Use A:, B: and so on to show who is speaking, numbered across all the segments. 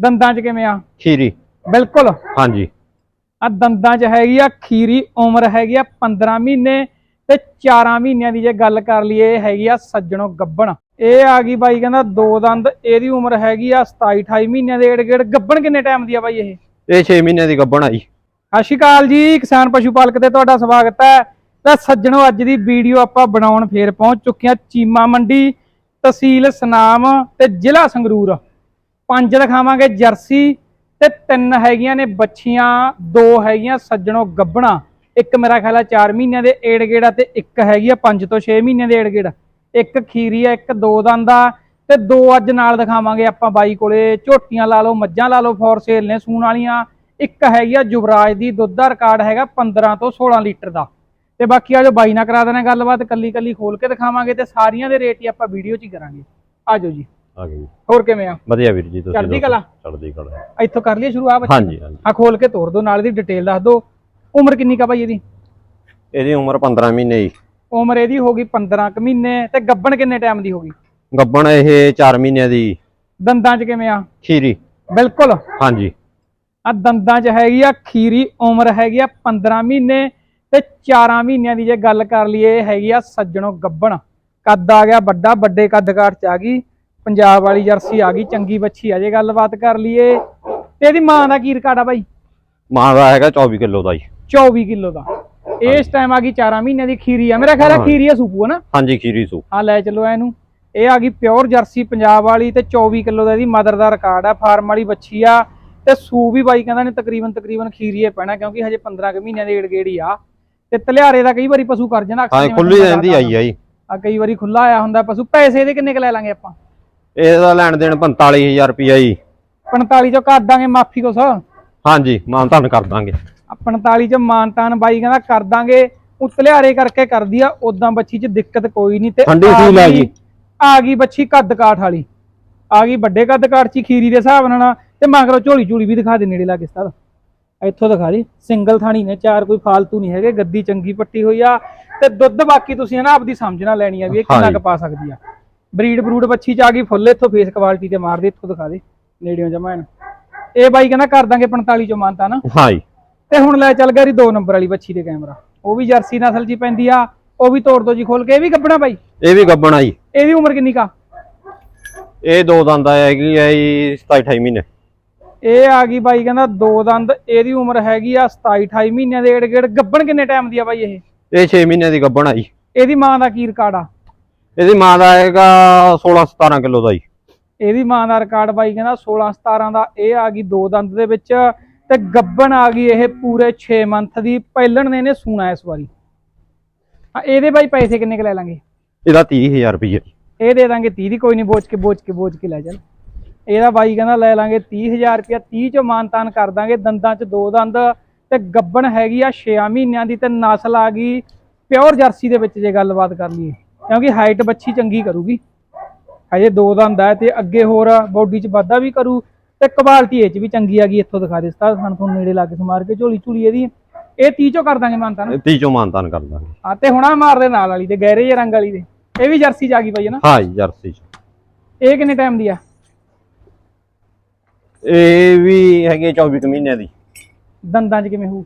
A: ਦੰਦਾਂ 'ਚ ਕਿਵੇਂ ਆ?
B: ਖੀਰੀ।
A: ਬਿਲਕੁਲ।
B: ਹਾਂਜੀ।
A: ਆ ਦੰਦਾਂ 'ਚ ਹੈਗੀ ਆ ਖੀਰੀ ਉਮਰ ਹੈਗੀ ਆ 15 ਮਹੀਨੇ ਤੇ 4 ਮਹੀਨਿਆਂ ਦੀ ਜੇ ਗੱਲ ਕਰ ਲਈਏ ਹੈਗੀ ਆ ਸੱਜਣੋ ਗੱਬਣ ਇਹ ਆ ਗਈ ਬਾਈ ਕਹਿੰਦਾ ਦੋ ਦੰਦ ਇਹਦੀ ਉਮਰ ਹੈਗੀ ਆ 27 28 ਮਹੀਨਿਆਂ ਦੇ ਏੜ ਗੇੜ। ਗੱਬਣ ਕਿੰਨੇ ਟਾਈਮ ਦੀ ਆ ਬਾਈ ਇਹ?
B: ਇਹ 6 ਮਹੀਨਿਆਂ ਦੀ ਗੱਭਣ ਆਈ
A: ਸਤਿ ਸ਼੍ਰੀ ਅਕਾਲ ਜੀ ਕਿਸਾਨ ਪਸ਼ੂ ਪਾਲਕ ਤੇ ਤੁਹਾਡਾ ਸਵਾਗਤ ਹੈ। ਤਾਂ ਸੱਜਣੋ ਅੱਜ ਦੀ ਵੀਡੀਓ ਆਪਾਂ ਬਣਾਉਣ ਫੇਰ ਪਹੁੰਚ ਚੁੱਕੇ ਹਾਂ ਚੀਮਾ ਮੰਡੀ ਤਹਿਸੀਲ ਸਨਾਮ ਤੇ ਜ਼ਿਲ੍ਹਾ ਸੰਗਰੂਰ। ਪੰਜ ਦਿਖਾਵਾਂਗੇ, ਜਰਸੀ ਤੇ ਤਿੰਨ ਹੈਗੀਆਂ ਨੇ ਬੱਚੀਆਂ ਦੋ ਹੈਗੀਆਂ ਸੱਜਣੋ ਗੱਬਣਾ ਇੱਕ ਮੇਰਾ ਖਿਆਲ ਹੈ 4 ਮਹੀਨਿਆਂ ਦੇ ਏੜ ਗੇੜਾ ਤੇ ਇੱਕ ਹੈਗੀ ਆ 5 ਤੋਂ 6 ਮਹੀਨਿਆਂ ਦੇ ਏੜ ਗੇੜਾ। ਇੱਕ ਖੀਰੀ ਆ, ਇੱਕ ਦੋ ਦੰਦ ਆ ਤੇ ਦੋ ਅੱਜ ਨਾਲ ਦਿਖਾਵਾਂਗੇ ਆਪਾਂ ਬਾਈ ਕੋਲੇ। ਝੋਟੀਆਂ ਲਾ ਲਓ, ਮੱਝਾਂ ਲਾ ਲਓ ਫੋਰ ਸੇਲ ਨੇ ਸੂਣ ਵਾਲੀਆਂ। ਇੱਕ ਹੈਗੀ ਆ ਯੁਵਰਾਜ ਦੀ, ਦੁੱਧ ਦਾ ਰਿਕਾਰਡ ਹੈਗਾ 15 ਤੋਂ 16 ਲੀਟਰ ਦਾ। ਤੇ ਬਾਕੀ ਆ ਜੋ ਬਾਈ ਨਾਲ ਕਰਾ ਦੇਣਾ ਗੱਲਬਾਤ ਕੱਲੀ ਕੱਲੀ ਖੋਲ ਕੇ ਦਿਖਾਵਾਂਗੇ ਤੇ ਸਾਰੀਆਂ ਦੇ ਰੇਟ ਹੀ ਆਪਾਂ ਵੀਡੀਓ 'ਚ ਹੀ ਕਰਾਂਗੇ। ਆਜੋ ਜੀ।
B: ਆ ਗਈ
A: ਹੋਰ ਕਿਵੇਂ ਆ?
B: ਵਧੀਆ ਵੀਰ ਜੀ ਤੁਸੀਂ
A: ਚੜ੍ਹਦੀ
B: ਦੱਸੋ।
A: ਕਲਾ?
B: ਚੜ੍ਹਦੀ ਕਲਾ
A: ਇੱਥੋਂ ਕਰ ਲਈਏ ਸ਼ੁਰੂ ਆ ਬੱਚੇ
B: ਹਾਂਜੀ ਹਾਂਜੀ।
A: ਆ ਖੋਲ ਕੇ ਤੋੜ ਦੋ ਨਾਲ ਦੀ ਡਿਟੇਲ ਦੱਸ ਦੋ ਉਮਰ ਕਿੰਨੀ ਕਾ ਬਾਈ ਇਹਦੀ?
B: ਇਹਦੀ ਉਮਰ 15 ਮਹੀਨੇ ਜੀ।
A: ਉਮਰ ਇਹਦੀ ਹੋ ਗਈ 15 ਕੁ ਮਹੀਨੇ ਤੇ ਗੱਬਣ ਕਿੰਨੇ ਟਾਈਮ ਦੀ ਹੋ ਗਈ?
B: ਗੱਭਣ ਇਹ 4 ਮਹੀਨਿਆਂ ਦੀ।
A: ਦੰਦਾਂ 'ਚ ਕਿਵੇਂ ਆ?
B: ਖੀਰੀ।
A: ਬਿਲਕੁਲ।
B: ਹਾਂਜੀ।
A: ਆ ਦੰਦਾਂ 'ਚ ਹੈਗੀ ਆ ਖੀਰੀ ਉਮਰ ਹੈਗੀ ਆ 15 ਮਹੀਨੇ ਤੇ 4 ਮਹੀਨਿਆਂ ਦੀ ਜੇ ਗੱਲ ਕਰ ਲਈਏ ਇਹ ਹੈਗੀ ਆ ਸੱਜਣੋ ਗੱਬਣ। ਕੱਦ ਆ ਗਿਆ ਵੱਡਾ ਵੱਡੇ ਕੱਦ ਕਾਠ ਚ ਆ ਗਈ। ਪੰਜਾਬ ਵਾਲੀ ਜਰਸੀ ਆ ਗਈ ਚੰਗੀ ਬੱਚੀ ਆ ਜੇ ਗੱਲਬਾਤ ਕਰ ਲਈਏ। ਤੇ ਇਹਦੀ ਮਾਂ ਦਾ ਕੀ ਰਿਕਾਰਡ ਆ ਬਾਈ?
B: ਮਾਂ ਦਾ ਹੈਗਾ 24 ਕਿਲੋ ਦਾ ਜੀ।
A: 24 ਕਿਲੋ ਦਾ। ਇਸ ਟਾਈਮ ਆ ਗਈ 4 ਮਹੀਨਿਆਂ ਦੀ ਖੀਰੀ ਆ। ਮੇਰਾ ਖਿਆਲ ਆ
B: ਹਾਂ।
A: ਖੀਰੀ ਆ ਸੂਪੂ ਆ ਨਾ
B: ਹਾਂਜੀ ਖੀਰੀ ਸੂ।
A: ਆ ਲੈ ਚਲੋ ਇਹਨੂੰ। ਇਹ ਆ ਗਈ ਪਿਓਰ ਜਰਸੀ ਪੰਜਾਬ ਵਾਲੀ ਤੇ 24 ਕਿਲੋ ਦਾ ਇਹਦੀ ਮਦਰ ਦਾ ਰਿਕਾਰਡ ਆ। ਫਾਰਮ ਵਾਲੀ ਬੱਚੀ ਆ। ਤੇ ਸੂ ਵੀ ਬਾਈ ਕਹਿੰਦਾ ਨੇ ਤਕਰੀਬਨ ਤਕਰੀਬਨ ਖੀਰੀਏ ਪੈਣਾ ਕਿਉਂਕਿ ਹਜੇ 15 ਕੁ ਮਹੀਨਿਆਂ ਦੀ ਏੜ ਗੇੜੀ ਆ। ਤੇ ਤਲਿਆਰੇ ਦਾ ਕਈ ਵਾਰੀ ਪਸ਼ੂ ਕਰ ਜਾਂਦਾ
B: ਹਾਂ ਖੁੱਲੀ ਰਹਿੰਦੀ ਆਈ ਆ ਜੀ।
A: ਆ ਕਈ ਵਾਰੀ ਖੁੱਲਾ ਆਇਆ ਹੁੰਦਾ ਪਸ਼ੂ। ਪੈਸੇ ਇਹਦੇ ਕਿੰਨੇ ਕ ਲੈ ਲਾਂਗੇ ਆਪਾਂ?
B: ਇਹਦਾ ਲੈਣ ਦੇਣ 45000 ਰੁਪਇਆ ਜੀ।
A: 45 ਚੋਂ ਕਰ ਦਾਂਗੇ ਮਾਫੀ ਕੁਛ।
B: ਹਾਂਜੀ ਮਾਨ ਧੰਨ ਕਰ ਦਾਂਗੇ।
A: 45 ਚ ਮਾਨਤਾਨ ਬਾਈ ਕਹਿੰਦਾ ਕਰ ਦਾਂਗੇ। ਉਤਲਿਆਰੇ ਕਰਕੇ ਕਰਦੀ ਆ ਉਦਾਂ ਬੱਚੀ ਚ ਦਿੱਕਤ ਕੋਈ ਨਹੀਂ ਤੇ
B: ਠੰਡੀ ਸੂਲ ਆ
A: ਗਈ-। ਆ ਗਈ ਬੱਚੀ ਕੱਦ ਕਾਠ ਵਾਲੀ। ਆ ਗਈ ਵੱਡੇ ਕੱਦ ਕਾਠ ਚ ਖੀਰੀ ਦੇ ਹਿਸਾਬ ਨਾਲ ਤੇ ਮਗਰੋਂ ਝੋਲੀ ਝੂਲੀ ਵੀ ਦਿਖਾ ਦੇ ਨੇੜੇ ਲਾ ਕੇ ਇੱਥੋਂ ਦਿਖਾ ਦੇ। ਸਿੰਗਲ ਥਾਣੀ ਨੇ ਚਾਰ ਕੋਈ ਫਾਲਤੂ ਨਹੀਂ ਹੈਗੇ ਗੱਦੀ ਚੰਗੀ ਪੱਟੀ ਹੋਈ ਆ ਤੇ ਦੁੱਧ ਬਾਕੀ ਤੁਸੀਂ ਹਨਾ ਆਪਦੀ ਸਮਝ ਨਾਲ ਲੈਣੀ ਆ ਵੀ ਇਹ ਕਿੰਨਾ। ਕੁ ਪਾ ਸਕਦੀ ਆ। ਬਰੀਡ ਬਰੂਡ ਬੱਚੀ ਚ ਆ ਗਈ ਫੁੱਲ ਇੱਥੋਂ ਫੇਸ ਕੁਆਲਿਟੀ ਤੇ ਮਾਰ ਦੇ ਇੱਥੋਂ ਦਿਖਾ ਦੇ ਨੇੜਿਓਂ ਜਮਾ ਇਹਨੂੰ। ਇਹ ਬਾਈ ਕਹਿੰਦਾ ਕਰ ਦਾਂਗੇ 45 ਚੋਂ ਮਾਨਤਾ ਨਾ।
B: ਹਾਂ ਜੀ।
A: ਤੇ ਹੁਣ ਲੈ ਚੱਲ ਗਿਆ ਰੀ 2 ਨੰਬਰ ਵਾਲੀ ਬੱਚੀ ਦੇ ਕੈਮਰਾ। ਉਹ ਵੀ ਜਰਸੀ ਨਸਲ ਹੀ ਪੈਂਦੀ ਆ ਉਹ ਵੀ ਤੋੜ ਦੋ ਜੀ ਖੋਲ ਕੇ ਇਹ ਵੀ ਗੱਬਣਾ ਬਾਈ?
B: ਇਹ ਵੀ ਗੱਭਣ ਆਈ
A: ਇਹਦੀ ਉਮਰ ਕਿੰਨੀ ਕਾ
B: ਇਹ ਦੋ ਦੰਦ ਹੈਗੀ ਆ ਜੀ 27 28 ਮਹੀਨੇ।
A: ਇਹ ਆ ਗਈ ਬਾਈ ਕਹਿੰਦਾ ਦੋ ਦੰਦ ਇਹਦੀ ਉਮਰ ਹੈਗੀ ਆ 27 28 ਮਹੀਨਿਆਂ ਦੇ ਏੜ ਗੇੜ ਗੱਬਣ ਕਿੰਨੇ ਟਾਈਮ ਦੀ ਆ ਬਾਈ ਇਹ?
B: ਇਹ 6 ਮਹੀਨਿਆਂ ਦੀ ਗੱਭਣ ਆਈ
A: ਇਹਦੀ ਮਾਂ ਦਾ ਕੀ ਰਿਕਾਰਡ ਆ?
B: ਇਹਦੀ ਮਾਂ ਦਾ ਹੈਗਾ 16 17 ਕਿਲੋ ਦਾ ਜੀ।
A: ਇਹਦੀ ਮਾਂ ਦਾ ਰਿਕਾਰਡ ਬਾਈ ਕਹਿੰਦਾ 16 17 ਦਾ ਇਹ ਆ ਗਈ ਦੋ ਦੰਦ ਦੇ ਵਿੱਚ ਤੇ ਗੱਬਣ ਆ ਗਈ ਇਹ ਪੂਰੇ 6 ਮੰਥ ਦੀ ਪਹਿਲਣ ਨੇ ਇਹਨੇ ਸੂਣਾ ਇਸ ਵਾਰੀ। ਆ ਇਹਦੇ ਬਾਈ ਪੈਸੇ ਕਿੰਨੇ ਕੁ ਲੈ ਲਾਂਗੇ?
B: ਇਹਦਾ 30000 ਰੁਪਇਆ
A: ਇਹ ਦੇ ਦਾਂਗੇ 30 ਦੀ ਕੋਈ ਨਹੀਂ ਬੋਚ ਕੇ ਬੋਚ ਕੇ ਬੋਚ ਕੇ ਲੈ ਚੱਲ ਇਹਦਾ ਬਾਈ ਕਹਿੰਦਾ ਲੈ ਲਾਂਗੇ 30000 ਰੁਪਇਆ 30 ਚ ਮਾਨਤਾਨ ਕਰ ਦਾਂਗੇ ਦੰਦਾਂ ਚ ਦੋ ਦੰਦ ਤੇ ਗੱਬਣ ਹੈਗੀ ਆ 6 ਮਹੀਨਿਆਂ ਦੀ ਤੇ ਨਸਲ ਆ ਗਈ ਪਿਓਰ ਜਰਸੀ ਦੇ ਵਿੱਚ ਜੇ ਗੱਲਬਾਤ ਕਰ ਲਈਏ। ਕਿਉਂਕਿ ਹਾਈਟ ਬੱਚੀ ਚੰਗੀ ਕਰੂਗੀ। ਹਜੇ ਦੋ ਦੰਦ ਆ ਤੇ ਅੱਗੇ ਹੋਰ ਬੋਡੀ ਚ ਵਾਧਾ ਵੀ ਕਰੂ ਤੇ ਕੁਆਲਿਟੀ ਇਹ ਚ ਵੀ ਚੰਗੀ ਆ ਗਈ ਇੱਥੋਂ ਦਿਖਾ ਦੇ ਸਤਾ ਸਾਨੂੰ ਤੁਹਾਨੂੰ ਨੇੜੇ ਲਾ ਕੇ ਸਮਾਰ ਕੇ ਝੋਲੀ ਝੂਲੀ ਇਹਦੀ। ਇਹ 30 ਚੋਂ ਕਰ ਦਾਂਗੇ ਮਾਨਤਾਨ
B: 30 ਚੋਂ ਕਰ ਦਾਂਗੇ।
A: ਆ ਤੇ ਹੁਣਾ ਮਾਰਦੇ ਨਾਲ ਵਾਲੀ ਤੇ ਗਹਿਰੇ ਜਿਹੇ ਰੰਗ ਵਾਲੀ ਦੇ। ਇਹ ਵੀ ਜਰਸੀ ਚ ਆ ਗਈ ਬਾਈ ਨਾ?
B: ਹਾਂ ਜੀ ਜਰਸੀ ਚ।
A: ਇਹ ਕਿੰਨੇ ਟਾਈਮ ਦੀ ਆ?
B: ਇਹ ਵੀ ਹੈਗੀ 24 ਕੁ ਮਹੀਨਿਆਂ ਦੀ।
A: ਦੰਦਾਂ 'ਚ ਕਿਵੇਂ ਹੋਊ?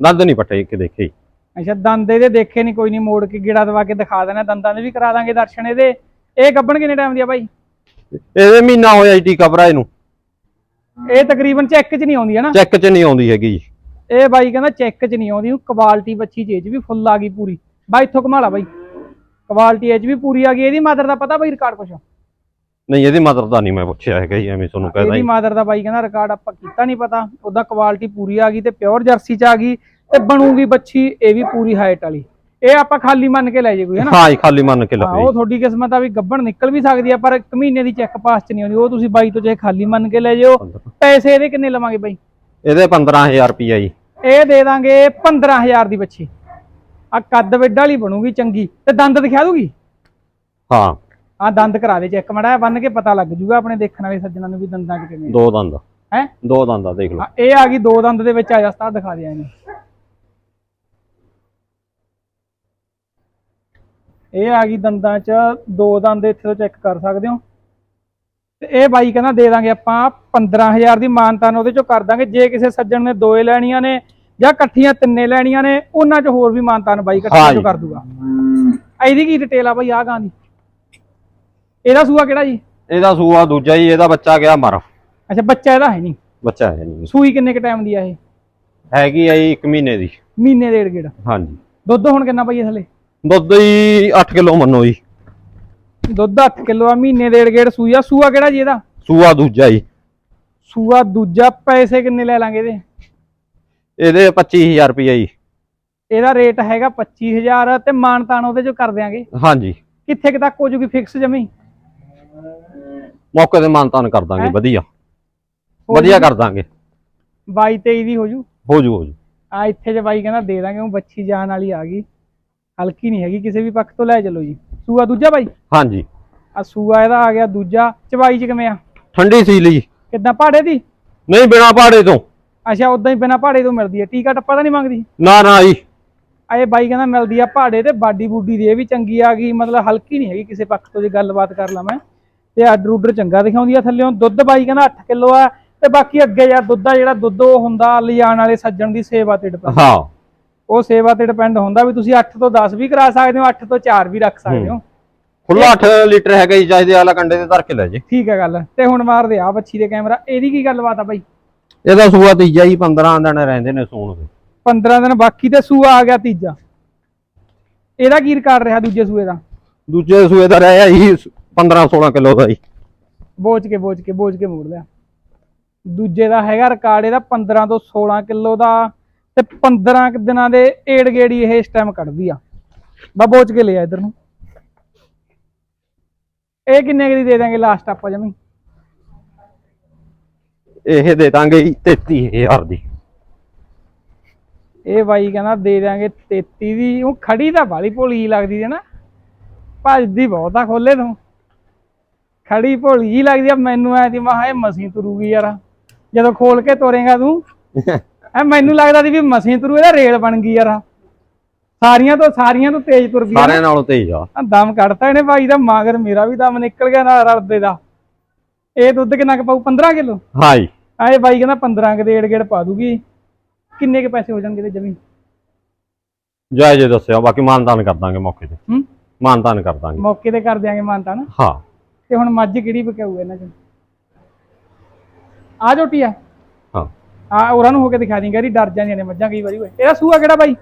B: ਦੰਦ ਨਹੀਂ ਪੱਟੇ ਇੱਕ ਦੇਖੇ ਜੀ।
A: ਅੱਛਾ ਦੰਦ ਇਹਦੇ ਦੇਖੇ ਨਹੀਂ ਕੋਈ ਨਹੀਂ ਮੋੜ ਕੇ ਗੇੜਾ ਦਵਾ ਕੇ ਦਿਖਾ ਦੇਣਾ ਦੰਦਾਂ ਦੇ ਵੀ ਕਰਾ ਦਾਂਗੇ ਦਰਸ਼ਨ ਇਹਦੇ। ਇਹ ਗੱਬਣ ਕਿੰਨੇ ਟਾਈਮ ਦੀ ਆ ਬਾਈ?
B: ਇਹਦੇ ਮਹੀਨਾ ਹੋਇਆ ਜੀ ਟੀਕਾ ਭਰਾ ਇਹਨੂੰ।
A: ਇਹ ਤਕਰੀਬਨ ਚੈੱਕ 'ਚ ਨਹੀਂ ਆਉਂਦੀ ਹੈ ਨਾ?
B: ਚੈੱਕ 'ਚ ਨਹੀਂ ਆਉਂਦੀ ਹੈਗੀ ਜੀ।
A: ਇਹ ਬਾਈ ਕਹਿੰਦਾ ਚੈੱਕ 'ਚ ਨਹੀਂ ਆਉਂਦੀ ਕੁਆਲਿਟੀ ਬੱਚੀ ਚੇਜ ਵੀ ਫੁੱਲ ਆ ਗਈ ਪੂਰੀ। ਬਾਈ ਇੱਥੋਂ ਕਮਾ ਲਾ ਬਾਈ। ਕੁਆਲਿਟੀ 'ਚ ਵੀ ਪੂਰੀ ਆ ਗਈ ਇਹਦੀ ਮਾਦਰ ਦਾ ਪਤਾ ਬਾਈ ਰਿਕਾਰਡ ਕੁਛ?
B: ਨਹੀਂ ਇਹਦੀ ਮਦਰ ਦਾ ਨਹੀਂ ਮੈਂ ਪੁੱਛਿਆ ਹੈਗਾ ਜੀ ਐਵੇਂ ਤੁਹਾਨੂੰ ਕਹਿਦਾ
A: ਇਹਦੀ ਮਾਦਰ ਦਾ ਬਾਈ ਕਹਿੰਦਾ ਰਿਕਾਰਡ ਆਪਾਂ ਕੀਤਾ ਨਹੀਂ ਪਤਾ ਉਹਦਾ ਕੁਆਲਿਟੀ ਪੂਰੀ ਆ ਗਈ ਤੇ ਪਿਓਰ ਜਰਸੀ 'ਚ ਆ ਗਈ। ਤੇ ਬਣੂਗੀ ਬੱਚੀ ਇਹ ਵੀ ਪੂਰੀ ਹਾਈਟ ਵਾਲੀ। ਇਹ ਆਪਾਂ ਖਾਲੀ ਮੰਨ ਕੇ ਲੈ ਜੇ ਕੋਈ ਹੈ ਨਾ?
B: ਹਾਂ ਜੀ ਖਾਲੀ ਮੰਨ ਕੇ
A: ਹਾਂ ਉਹ ਤੁਹਾਡੀ ਕਿਸਮਤ ਆ ਵੀ ਗੱਬਣ ਨਿਕਲ ਵੀ ਸਕਦੀ ਆ ਪਰ ਇੱਕ ਮਹੀਨੇ ਦੀ ਚੈੱਕ ਪਾਸ ਚ ਨਹੀਂ ਆਉਂਦੀ ਉਹ ਤੁਸੀਂ ਬਾਈ ਤੋਂ ਚਾਹੇ ਖਾਲੀ ਮੰਨ ਕੇ ਲੈ ਜਿਓ ਪੈਸੇ ਇਹਦੇ ਕਿੰਨੇ ਲਵਾਂਗੇ ਬਾਈ?
B: ਇਹਦੇ 15000 ਰੁਪਇਆ ਜੀ।
A: ਇਹ ਦੇ ਦਾਂਗੇ 15000 ਦੀ ਬੱਚੀ। ਆ ਕੱਦ ਵਿੱਡ ਵਾਲੀ ਬਣੂਗੀ ਚੰਗੀ। ਤੇ ਦੰਦ ਦਿਖਾ ਦੂਗੀ?
B: ਹਾਂ।
A: ਆ ਦੰਦ ਕਰਾ ਦੇ ਚੈੱਕ ਮੜਾ ਬੰਨ ਕੇ ਪਤਾ ਲੱਗ ਜੂਗਾ ਆਪਣੇ ਦੇਖਣ ਵਾਲੇ ਸੱਜਣਾਂ ਨੂੰ ਵੀ ਦੰਦਾਂ ਚ ਕਿਵੇਂ
B: ਦੋ ਦੰਦ।
A: ਹੈ?
B: ਦੋ ਦੰਦ ਆ ਦੇਖ ਲਓ।
A: ਇਹ ਆ ਗਈ ਦੋ ਦੰਦ ਦੇ ਵਿੱਚ ਆ ਜਾ ਸਤਾ ਦਿਖਾ ਦਿਆਂ ਇਹਨੂੰ ਇਹ ਆ ਗਈ ਦੰਦਾਂ ਚ ਦੋ ਦੰਦ ਇੱਥੇ ਤੋਂ ਚੈੱਕ ਕਰ ਸਕਦੇ ਹੋ। ਤੇ ਇਹ ਬਾਈ ਕਹਿੰਦਾ ਦੇ ਦਾਂਗੇ ਆਪਾਂ 15000 ਦੀ ਮਾਨਤਾਨ ਉਹਦੇ ਚੋਂ ਕਰ ਦਾਂਗੇ। ਜੇ ਕਿਸੇ ਸੱਜਣ ਨੇ ਦੋਏ ਲੈਣੀਆਂ ਨੇ ਜਾਂ ਇਕੱਠੀਆਂ ਤਿੰਨੇ ਲੈਣੀਆਂ ਨੇ ਉਹਨਾਂ 'ਚ ਹੋਰ ਵੀ ਮਾਨਤਾਨ ਬਾਈ ਇਕੱਠੀਆਂ ਚੋਂ। ਕਰ ਦੂਗਾ। ਇਹਦੀ ਕੀ ਡਿਟੇਲ ਆ ਬਾਈ ਆ ਗਾਂ ਦੀ? ਇਹਦਾ ਸੂਆ ਕਿਹੜਾ ਜੀ?
B: ਇਹਦਾ ਸੂਆ ਦੂਜਾ ਹੀ ਇਹਦਾ ਬੱਚਾ ਗਿਆ ਮਰ।
A: ਅੱਛਾ ਬੱਚਾ ਇਹਦਾ ਹੈ ਨਹੀਂ?
B: ਬੱਚਾ ਹੈ ਨਹੀਂ।
A: ਸੂਈ ਕਿੰਨੇ ਕ ਟਾਈਮ ਦੀ ਆ ਇਹ?
B: ਹੈਗੀ ਆ ਜੀ 1 ਮਹੀਨੇ ਦੀ।
A: ਮਹੀਨੇ ਡੇਢ ਗੇੜ।
B: ਹਾਂਜੀ।
A: ਦੁੱਧ ਹੁਣ ਕਿੰਨਾ ਪਈ ਥੱਲੇ?
B: ਦੁੱਧ ਹੀ 8 ਕਿਲੋ ਮੰਨੋ ਜੀ।
A: ਦੁੱਧ 8 ਕਿਲੋ ਆ ਮਹੀਨੇ ਡੇਢ ਗੇੜ ਸੂਈ ਆ। ਸੂਆ ਕਿਹੜਾ ਜੀ ਇਹਦਾ?
B: ਸੂਆ ਦੂਜਾ ਹੀ
A: ਸੂਆ ਦੂਜਾ ਪੈਸੇ ਕਿੰਨੇ ਲੈ ਲਾਂਗੇ ਇਹਦੇ?
B: ਇਹਦੇ 25000 ਰੁਪਇਆ ਜੀ।
A: ਇਹਦਾ ਰੇਟ ਹੈਗਾ 25000 ਤੇ ਮਾਨਤਾਨ ਉਹਦੇ ਚੋਂ ਕਰ ਦਿਆਂਗੇ।
B: ਹਾਂਜੀ।
A: ਕਿੱਥੇ ਕੁ ਤੱਕ ਹੋ ਜੂਗੀ ਫਿਕਸ ਜਮੀ?
B: ਮੌਕੇ ਤੇ ਮਾਨਤਾਨ ਕਰ ਦਾਂਗੇ
A: ਹੈਂ?
B: ਵਧੀਆ। ਵਧੀਆ
A: ਜੂ?
B: ਕਰ ਦਾਂਗੇ।
A: 22 23 ਦੀ ਹੋ ਜੂ।
B: ਹੋ ਜੂ ਹੋ ਜੂ।
A: ਆ ਇੱਥੇ ਜੇ ਬਾਈ ਕਹਿੰਦਾ ਦੇ ਦਾਂਗੇ ਉਹ ਬੱਚੀ ਜਾਨ ਵਾਲੀ ਆ ਗਈ। ਹਲਕੀ ਨਹੀਂ ਹੈਗੀ ਕਿਸੇ ਵੀ ਪੱਖ ਤੋਂ ਲੈ ਚੱਲੋ ਜੀ। ਸੂਆ ਦੂਜਾ ਬਾਈ?
B: ਹਾਂਜੀ।
A: ਆ ਸੂਆ ਇਹਦਾ ਆ ਗਿਆ ਦੂਜਾ। ਚਵਾਈ ਚ ਕਿਵੇਂ ਆ?
B: ਠੰਡੀ ਸੀ ਲਈ।
A: ਕਿੱਦਾਂ ਪਹਾੜੇ ਦੀ?
B: ਨਹੀਂ ਬਿਨਾ ਪਹਾੜੇ ਤੋਂ।
A: ਅੱਛਾ ਉਦਾਂ ਹੀ ਬਿਨਾ ਪਹਾੜੇ ਤੋਂ ਮਿਲਦੀ ਹੈ ਟੀਕਾ ਟੱਪਾ ਤਾਂ ਨਹੀਂ ਮੰਗਦੀ?
B: ਨਾ ਨਾ ਜੀ।
A: ਆ ਇਹ ਬਾਈ ਕਹਿੰਦਾ ਮਿਲਦੀ ਆ ਪਹਾੜੇ ਤੇ ਬਾਡੀ ਬੂਡੀ ਦੀ ਇਹ ਵੀ ਚੰਗੀ ਆ ਗਈ। ਮਤਲਬ ਹਲਕੀ ਨਹੀਂ ਹੈਗੀ ਕਿਸੇ ਪੱਖ ਤੋਂ ਜੇ ਗੱਲਬਾਤ ਕਰ ਲਾਂ ਮੈਂ। ਤੇ ਆਰਡਰ ਉਡਰ ਚੰਗਾ ਦਿਖਾਉਂਦੀ ਆ ਥੱਲੇੋਂ। ਦੁੱਧ ਬਾਈ ਕਹਿੰਦਾ 8 ਕਿਲੋ ਆ। ਤੇ ਬਾਕੀ ਅੱਗੇ ਯਾਰ ਦੁੱਧ ਆ ਜਿਹੜਾ ਦੁੱਧ ਉਹ ਹੁੰਦਾ ਲਿਜਾਣ ਵਾਲੇ ਸੱਜਣ ਦੀ ਸੇਵਾ ਤੇ ਡਿਪੈਂਡ।
B: ਹਾਂ।
A: ਉਹ ਸੇਵਾ ਤੇ ਡਿਪੈਂਡ ਹੁੰਦਾ ਵੀ ਤੁਸੀਂ 8 ਤੋਂ 10 ਵੀ ਕਰਾ ਸਕਦੇ ਹੋ 8 ਤੋਂ 4 ਵੀ ਰੱਖ ਸਕਦੇ ਹੋ।
B: ਖੁੱਲਾ 8 ਲੀਟਰ ਹੈਗਾ ਜੀ ਚਾਹੀਦੇ ਆਲਾ ਕੰਡੇ ਤੇ ਧਰ ਕੇ ਲੈ ਜੇ।
A: ਠੀਕ ਹੈ ਗੱਲ ਤੇ ਹੁਣ ਮਾਰਦੇ ਆ ਬੱਚੀ ਦੇ ਕੈਮਰਾ ਇਹਦੀ ਕੀ ਗੱਲਬਾਤ ਆ ਬਾਈ?
B: ਇਹਦਾ ਸੂਆ ਤੀਜਾ ਹੀ 15 ਦਿਨ ਰਹਿੰਦੇ ਨੇ ਸੂਣ ਦੇ।
A: 15 ਦਿਨ ਬਾਕੀ ਤੇ ਸੂਆ ਆ ਗਿਆ ਤੀਜਾ। ਇਹਦਾ ਕੀ ਰਿਕਾਰਡ ਰਿਹਾ ਦੂਜੇ ਸੂਏ ਦਾ?
B: ਦੂਜੇ ਸੂਏ ਦਾ ਰਹਿਆ ਜੀ 15 16 ਕਿਲੋ ਦਾ ਜੀ।
A: ਬੋਝ ਕੇ ਬੋਝ ਕੇ ਬੋਝ ਕੇ ਮੋੜ ਲਿਆ। ਦੂਜੇ ਦਾ ਹੈਗਾ ਰਿਕਾਰਡ ਇਹਦਾ 15 ਤੋਂ 16 ਕਿਲੋ ਦਾ। ਤੇ 15 ਕੁ ਦਿਨਾਂ ਦੇ ਏੜ ਗੇੜੀ ਇਹ ਇਸ ਟਾਈਮ ਕੱਢਦੀ ਆ। ਬਾ ਕੇ ਲਿਆ ਇਧਰ ਨੂੰ। ਇਹ ਕਿੰਨੇ ਦੀ ਦੇ ਦਾਂਗੇ ਲਾਸਟ ਆਪਾਂ ਜਮੀ?
B: ਇਹ ਦੇ ਦਾਂਗੇ ਜੀ 33000 ਦੀ।
A: ਇਹ ਬਾਈ ਕਹਿੰਦਾ ਦੇ ਦਿਆਂਗੇ 33 ਦੀ। ਉਹ ਖੜੀ ਤਾਂ ਬਾਲੀ ਭੋਲੀ ਲੱਗਦੀ ਹੈ ਨਾ। ਭੱਜਦੀ ਬਹੁਤ ਆ ਖੋਲੇ ਤੂੰ। ਖੜੀ ਭੋਲੀ ਜੀ ਲੱਗਦੀ ਆ। ਮੈਨੂੰ ਐ ਦੀ ਮਹਾ ਇਹ ਮਸੀਂ ਤੁਰੂਗੀ ਯਾਰ। ਜਦੋਂ ਖੋਲ ਕੇ ਤੋਰੇਗਾ ਤੂੰ। ਐ ਮੈਨੂੰ ਲੱਗਦਾ ਸੀ ਵੀ ਮਸੀਂ ਤੁਰੂ ਇਹਦਾ ਰੇਲ ਬਣ ਗਈ ਯਾਰ। ਸਾਰੀਆਂ ਤੋਂ ਸਾਰੀਆਂ ਤੋਂ ਤੇਜ਼ ਤੁਰ ਗਈ।
B: ਸਾਰਿਆਂ ਨਾਲੋਂ ਤੇਜ਼ ਆ।
A: ਦਮ ਕੱਢਤਾ ਇਹਨੇ ਭਾਈ ਦਾ ਮਾਗਰ ਮੇਰਾ ਵੀ ਦਮ ਨਿਕਲ ਗਿਆ ਨਾਲ ਰਲਦੇ ਦਾ। ਇਹ ਦੁੱਧ ਕਿੰਨਾ ਕੁ ਪਾਊ? 15 ਕਿਲੋ?
B: ਹਾਂ ਜੀ
A: ਆਏ ਬਾਈ ਕਹਿੰਦਾ 15 ਕੁ ਦੇ ਗੇੜ ਪਾ ਦੂਗੀ। ਕਿੰਨੇ ਕੇ ਪੈਸੇ ਹੋ ਜਾਣਗੇ ਤੇ ਜਮੀ?
B: ਜਾਇਜ਼ ਦੱਸਿਓ ਬਾਕੀ ਮਾਨਦਾਨ ਕਰ ਦਾਂਗੇ ਮੌਕੇ ਤੇ।
A: ਹੂੰ?
B: ਮਾਨਦਾਨ ਕਰ ਦਾਂਗੇ।
A: ਮੌਕੇ ਤੇ ਕਰ ਦਿਆਂਗੇ ਮਾਨਤਾ ਨਾ
B: ਹਾਂ।
A: ਤੇ ਹੁਣ ਮੱਝ ਕਿਹੜੀ ਬਕਾਊ ਇਹਨਾਂ ਚ? ਆ ਝੋਟੀ ਆ
B: ਹਾਂ।
A: ਆ ਉਹਨਾਂ ਨੂੰ ਹੋ ਕੇ ਦਿਖਾ ਦਿੰਗਾ ਰੀ ਡਰ ਜਾਂਦੀਆਂ ਨੇ ਮੱਝਾਂ ਕਈ ਵਾਰੀ ਓਏ। ਇਹਦਾ ਸੂਆ ਕਿਹੜਾ ਬਾਈ?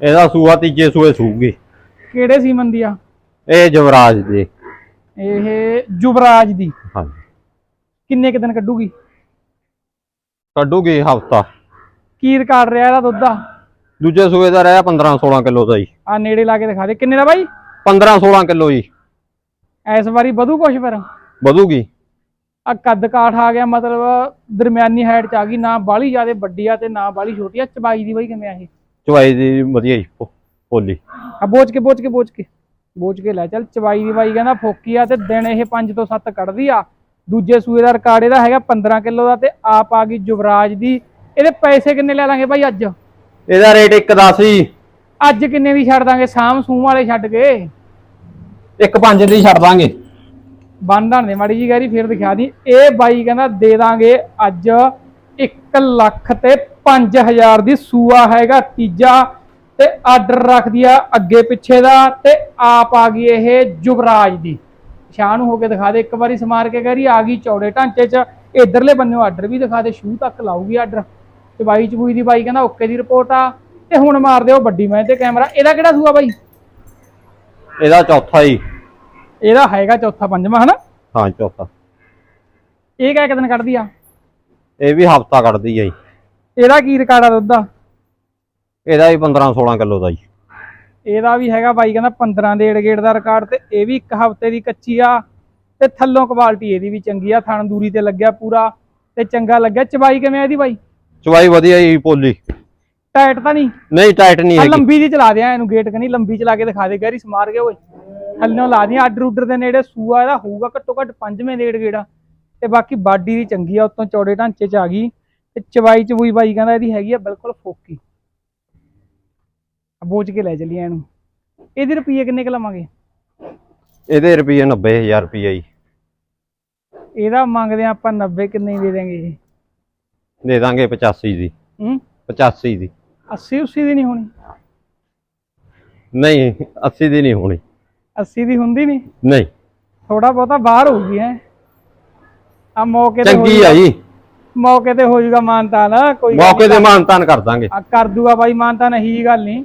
B: ਇਹਦਾ ਸੂਆ ਤੀਜੇ ਸੂਏ ਸੂਗੀ
A: ਕਿਹੜੇ ਸੀਮਨ ਦੀ ਆ?
B: ਇਹ ਜਵਰਾਜ ਦੇ।
A: ਇਹ ਜੁਬਰਾਜ ਦੀ।
B: ਹਾਂਜੀ।
A: ਕਿੰਨੇ ਕੁ ਦਿਨ ਕੱਢੂਗੀ?
B: ਕੱਢੂਗੀ ਹਫਤਾ।
A: ਕੀ ਰਿਕਾਰਡ ਰਿਹਾ ਇਹਦਾ ਦੁੱਧ ਦਾ?
B: ਦੂਜੇ ਸੂਏ ਦਾ ਰਹਿਆ 15 16 ਕਿਲੋ ਦਾ ਜੀ।
A: ਆ ਨੇੜੇ ਲਾ ਕੇ ਦਿਖਾ ਦੇ। ਕਿੰਨੇ ਦਾ ਬਾਈ?
B: 15 16 ਕਿਲੋ ਜੀ।
A: ਇਸ ਵਾਰੀ ਵਧੂ ਕੁਛ ਫਿਰ?
B: ਵਧੂਗੀ।
A: ਆ ਕੱਦ ਕਾਠ ਆ ਗਿਆ ਮਤਲਬ ਦਰਮਿਆਨੀ ਹਾਈਟ ਚ ਆ ਗਈ ਨਾ ਬਾਲੀ ਜ਼ਿਆਦੇ ਵੱਡੀ ਆ ਤੇ ਨਾ ਬਾਲੀ ਛੋਟੀ ਆ। ਚਬਾਈ ਦੀ ਬਾਈ ਕਿਵੇਂ ਆ ਇਹ?
B: ਚਵਾਈ ਦੀ ਵਧੀਆ ਜੀ ਭੋਲੀ
A: ਆ ਬੋਝ ਕੇ ਬੋਝ ਕੇ ਬੋਝ ਕੇ। ਬੋਝ ਕੇ ਲੈ ਚੱਲ ਚਵਾਈ ਦੀ ਬਾਈ ਕਹਿੰਦਾ ਫੋਕੀ ਆ ਤੇ ਦਿਨ ਇਹ 5 ਤੋਂ 7 ਕੱਢਦੀ ਆ। ਦੂਜੇ ਸੂਏ ਦਾ ਰਿਕਾਰਡ ਇਹਦਾ ਹੈਗਾ 15 ਕਿਲੋ ਦਾ ਤੇ ਆਪ ਆ ਗਈ ਯੁਵਰਾਜ ਦੀ। ਇਹਦੇ ਪੈਸੇ ਕਿੰਨੇ ਲੈ ਲਾਂਗੇ ਬਾਈ ਅੱਜ?
B: ਇਹਦਾ ਰੇਟ 1.10 ਜੀ।
A: ਅੱਜ ਕਿੰਨੇ ਦੀ ਛੱਡ ਦਾਂਗੇ? ਸਾਮ ਸੂਮ ਵਾਲੇ ਛੱਡ ਕੇ।
B: 1.5 ਦੀ ਛੱਡ ਦਾਂਗੇ।
A: ਬੰਦਾਂ ਦੇ, ਮਾੜੀ ਜੀ ਗੈਰੀ ਫੇਰ ਦਿਖਾ ਦੀ। ਇਹ ਬਾਈ ਕਹਿੰਦਾ, ਦੇ ਦਾਂਗੇ ਅੱਜ 1 ਲੱਖ ਤੇ 5000 ਦੀ ਸੂਆ ਹੈਗਾ ਤੀਜਾ ਤੇ ਆਰਡਰ ਰੱਖਦੀ ਆ ਅੱਗੇ ਪਿੱਛੇ ਦਾ ਤੇ ਆਪ ਆ ਗਈ ਇਹ ਯੁਵਰਾਜ ਦੀ। ਸ਼ਾਨ ਹੋ ਕੇ ਦਿਖਾ ਦੇ, ਇੱਕ ਵਾਰੀ ਸਮਾਰ ਕੇ ਗੈਰੀ ਆ ਗਈ ਚੌੜੇ ਢਾਂਚੇ 'ਚ। ਇਧਰਲੇ ਬੰਨੇੋਂ ਆਰਡਰ ਵੀ ਦਿਖਾ ਦੇ ਸ਼ੂ ਤੱਕ ਲਾਊਗੀ ਆਰਡਰ ਤੇ ਬਾਈ ਚਬੂਈ ਦੀ ਬਾਈ ਕਹਿੰਦਾ, ਓਕੇ ਦੀ ਰਿਪੋਰਟ ਆ। ਤੇ ਹੁਣ ਮਾਰ ਦਿਓ ਵੱਡੀ ਮੈਂ ਤੇ ਕੈਮਰਾ। ਇਹਦਾ ਕਿਹੜਾ ਸੂਆ ਬਾਈ?
B: ਇਹਦਾ ਚੌਥਾ ਜੀ
A: ਇਹਦਾ ਹੈਗਾ ਚੌਥਾ ਪੰਜਵਾਂ ਹਨਾ?
B: ਹਾਂ ਚੌਥਾ।
A: ਇਹ ਕਿਆ ਦਿਨ ਕੱਢਦੀ ਆ?
B: ਇਹ ਵੀ ਹਫਤਾ ਕੱਢਦੀ ਆ ਜੀ।
A: ਇਹਦਾ ਕੀ ਰਿਕਾਰਡ ਆ ਦੁੱਧ ਦਾ?
B: ਇਹਦਾ ਵੀ 15 16 ਕਿਲੋ ਦਾ ਜੀ।
A: ਇਹਦਾ ਵੀ ਹੈਗਾ ਬਾਈ ਕਹਿੰਦਾ 15 ਡੇਢ ਗੇੜ ਦਾ ਰਿਕਾਰਡ ਤੇ ਇਹ ਵੀ ਇੱਕ ਹਫ਼ਤੇ ਦੀ ਕੱਚੀ ਆ ਤੇ ਥੱਲੋਂ ਕੁਆਲਿਟੀ ਇਹਦੀ ਵੀ ਚੰਗੀ ਆ ਥਣ ਦੂਰੀ ਤੇ ਲੱਗਿਆ ਪੂਰਾ ਤੇ ਚੰਗਾ ਲੱਗਿਆ। ਚਬਾਈ ਕਿਵੇਂ ਆ ਇਹਦੀ ਬਾਈ?
B: ਚਵਾਈ ਵਧੀਆ ਜੀ ਭੋਲੀ
A: ਟਾਈਟ ਤਾਂ ਨਹੀਂ?
B: ਨਹੀਂ ਟਾਈਟ ਨਹੀਂ ਹੈਗੀ।
A: ਲੰਬੀ ਦੀ ਚਲਾ ਦਿਆਂ ਇਹਨੂੰ ਗੇਟ ਕਨੀ ਲੰਬੀ ਚਲਾ ਕੇ ਦਿਖਾ ਦੇ ਗੈਰੀ ਸਮਾਰ ਗਿਆ ਓਏ। ਥੱਲੋਂ ਲਾ ਦਿਆਂ। ਆਰਡਰ ਉਡਰ ਦੇ ਨੇੜੇ ਸੂਆ ਇਹਦਾ ਹੋਊਗਾ ਘੱਟੋ ਘੱਟ ਪੰਜਵੇਂ ਡੇਢ ਗੇੜਾ। ਤੇ ਬਾਕੀ ਬਾਡੀ ਦੀ ਚੰਗੀ ਆ ਉਤੋਂ ਚੌੜੇ ਢਾਂਚੇ ਚ ਆ ਗਈ। ਤੇ ਚਵਾਈ ਚਬੂਈ ਬਾਈ ਕਹਿੰਦਾ ਇਹਦੀ ਹੈਗੀ ਆ ਬਿਲਕੁਲ ਫੋਕੀ। ਬੋਝ ਕੇ ਲੈ ਚੱਲੀਏ ਇਹਨੂੰ। ਇਹਦੇ ਰੁਪਈਏ ਕਿੰਨੇ ਕੁ ਲਵਾਂਗੇ?
B: ਇਹਦੇ ਰੁਪਏ 90000 ਰੁਪਏ ਜੀ।
A: ਇਹਦਾ ਮੰਗਦੇ ਆ ਆਪਾਂ 90 ਕਿੰਨੇ ਦੀ ਦੇ ਦੇਂਗੇ ਜੀ।
B: ਦੇ ਦਾਂਗੇ 85 ਦੀ।
A: ਹੂੰ?
B: 85 ਦੀ।
A: 80 ਉਸੀ ਦੀ ਨਹੀਂ ਹੋਣੀ?
B: ਨਹੀਂ 80 ਦੀ ਨਹੀਂ ਹੋਣੀ।
A: 80 ਦੀ ਹੁੰਦੀ ਨਹੀਂ
B: ਨਹੀਂ।
A: ਥੋੜਾ ਬਹੁਤਾ ਬਾਹਰ ਹੋਊਗੀ ਹੈ। ਆ ਮੌਕੇ ਤੇ
B: ਚੰਗੀ ਆ ਜੀ।
A: ਮੌਕੇ ਤੇ ਹੋ ਜਾਊਗਾ ਮਾਨਤਾ ਨਾ ਕੋਈ
B: ਮੌਕੇ। ਤੇ ਮਾਨਤਾਨ ਕਰ ਦਾਂਗੇ।
A: ਆ ਕਰ ਦੂਗਾ ਬਾਈ ਮਾਨਤਾ ਨਹੀਂ ਗੱਲ ਨਹੀਂ।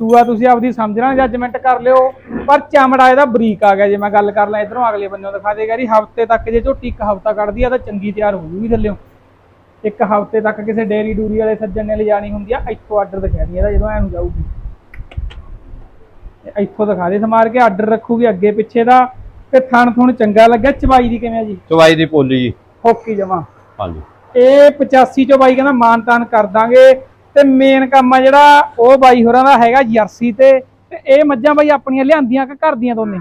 A: ਸੂਆ ਤੁਸੀਂ ਆਪਦੀ ਸਮਝਣਾ ਜੱਜਮੈਂਟ ਕਰ ਲਿਓ। ਪਰ ਚਮੜਾ ਇਹਦਾ ਬਰੀਕ ਆ ਗਿਆ ਜੇ ਮੈਂ ਗੱਲ ਕਰ ਲਾਂ ਇਧਰੋਂ ਅਗਲੇ ਬੰਨੋਂ ਦਿਖਾ ਦੇਗਾ ਜੀ ਹਫ਼ਤੇ ਤੱਕ ਜੇ ਝੋਟੀ ਇੱਕ ਹਫਤਾ ਕੱਢਦੀ ਆ ਤਾਂ ਚੰਗੀ ਤਿਆਰ ਹੋ ਜੂਗੀ ਥੱਲਿਓ ਇੱਕ ਹਫ਼ਤੇ ਤੱਕ ਕਿਸੇ ਡੇਰੀ ਡੂਰੀ ਵਾਲੇ ਸੱਜਣ ਨੇ ਲਿਜਾਣੀ ਹੁੰਦੀ ਆ ਇੱਥੋਂ ਆਰਡਰ ਦਿਖਾ ਦੀ ਇਹਦਾ ਜਦੋਂ ਐਨੂੰ ਜਾਊਗੀ। ਇਹ ਇੱਥੋਂ ਦਿਖਾ ਦੇ ਸਮਾਰ ਕੇ ਆਰਡਰ ਰੱਖੂਗੀ ਅੱਗੇ ਪਿੱਛੇ ਦਾ। ਤੇ ਥਣ ਥੁਣ ਚੰਗਾ ਲੱਗਿਆ ਚਵਾਈ ਦੀ ਕਿਵੇਂ ਆ ਜੀ?
B: ਚਵਾਈ ਦੀ ਪੋਲੀ ਜੀ।
A: ਹੋਕੀ ਜਮਾ।
B: ਹਾਂਜੀ।
A: ਇਹ 85 ਚੋਂ ਬਾਈ ਕਹਿੰਦਾ ਮਾਨਤਾਨ ਕਰ ਦਾਂਗੇ। ਤੇ ਮੇਨ ਕੰਮ ਆ ਜਿਹੜਾ ਉਹ ਬਾਈ ਹੋਰਾਂ ਦਾ ਹੈਗਾ ਜਰਸੀ ਤੇ। ਤੇ ਇਹ ਮੱਝਾਂ ਬਾਈ ਆਪਣੀਆਂ ਲਿਆਂਦੀਆਂ ਕਿ ਘਰ ਦੀਆਂ ਦੋਨੇ?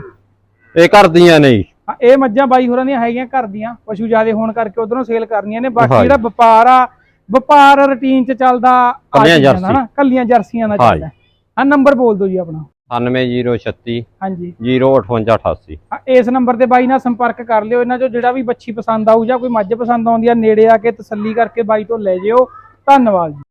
B: ਇਹ ਕਰਦੀਆਂ ਨਹੀਂ
A: ਇਹ ਮੱਝਾਂ ਬਾਈ ਹੋਰਾਂ ਦੀਆਂ ਹੈਗੀਆਂ ਘਰ ਦੀਆਂ। ਪਸ਼ੂ ਜ਼ਿਆਦੇ ਹੋਣ ਕਰਕੇ ਉਧਰੋਂ ਸੇਲ ਕਰਨੀਆਂ ਨੇ। ਬਾਕੀ। ਜਿਹੜਾ ਵਪਾਰ ਆ ਵਪਾਰ ਰੁਟੀਨ ਚ ਚੱਲਦਾ ਆ
B: ਕੱਲੀਆਂ
A: ਜਰਸੀਆਂ ਦਾ। ਚੱਲਦਾ। ਆ ਨੰਬਰ ਬੋਲ ਦਿਓ ਜੀ ਆਪਣਾ।
B: 98036
A: ਹਾਂਜੀ।
B: 05888
A: ਆ, ਇਸ ਨੰਬਰ ਤੇ ਬਾਈ ਨਾਲ ਸੰਪਰਕ ਕਰ ਲਿਓ ਇਹਨਾਂ ਚੋਂ ਜਿਹੜਾ ਵੀ ਬੱਚੀ ਪਸੰਦ ਆਊ ਜਾਂ ਕੋਈ ਮੱਝ ਪਸੰਦ ਆਉਂਦੀ ਆ ਨੇੜੇ ਆ ਕੇ ਤਸੱਲੀ ਕਰਕੇ ਬਾਈ ਤੋਂ ਲੈ ਜਿਓ। ਧੰਨਵਾਦ ਜੀ।